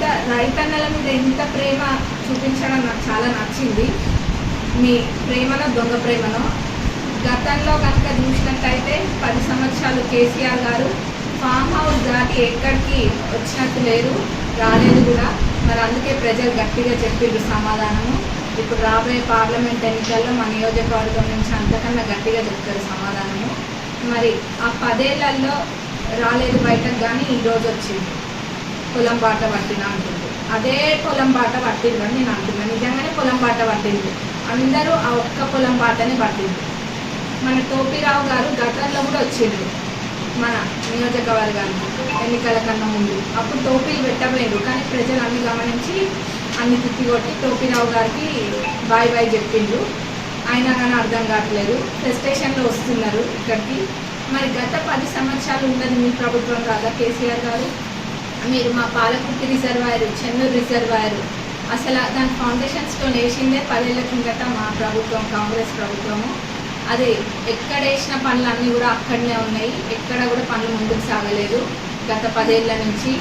ఇంత రైతన్నల మీద ఇంత ప్రేమ చూపించడం నాకు చాలా నచ్చింది. మీ ప్రేమలో దొంగ ప్రేమలో గతంలో కనుక చూసినట్టయితే పది సంవత్సరాలు కేసీఆర్ గారు ఫామ్ హౌస్ దాటి ఎక్కడికి వచ్చినట్టు లేరు రాలేదు కూడా. మరి అందుకే ప్రజలు గట్టిగా చెప్పిండ్రు సమాధానము. ఇప్పుడు రాబోయే పార్లమెంట్ ఎన్నికల్లో మా నియోజకవర్గం నుంచి అంతకన్నా గట్టిగా చెప్తారు సమాధానము. మరి ఆ పదేళ్ళలో రాలేదు బయటకు కానీ ఈరోజు వచ్చింది. పొలం బాట పట్టిన అంటుంది. అదే పొలం బాట పట్టింది అని నేను అంటున్నాను నిజంగానే పొలం బాట పట్టింది అందరూ ఆ ఒక్క పొలం బాటనే పట్టింది మన టోపిరావు గారు గతంలో కూడా వచ్చిండ్రు. మన నియోజకవర్గానికి ఎన్నికల కన్నా ముందు. అప్పుడు టోపీలు పెట్టలేదు కానీ ప్రజలు అన్ని గమనించి అన్ని తిప్పికొట్టి టోపీరావు గారికి బాయ్ బాయ్ చెప్పిండ్రు. అయినా కానీ అర్థం కావట్లేదు. స్టేషన్లో వస్తున్నారు ఇక్కడికి. మరి గత పది సంవత్సరాలు ఉన్నది మీ ప్రభుత్వం కాదా కేసీఆర్ గారు? మీరు మా పాలకుర్తి రిజర్వాయర్ చెన్నూరు రిజర్వాయర్ అసలు దాని ఫౌండేషన్ స్టోన్ వేసిందే పదేళ్ళ కిందట మా ప్రభుత్వం కాంగ్రెస్ ప్రభుత్వము. అది ఎక్కడ వేసిన పనులు అన్నీ కూడా అక్కడనే ఉన్నాయి. ఎక్కడ కూడా పనులు ముందుకు సాగలేదు. గత పదేళ్ళ నుంచి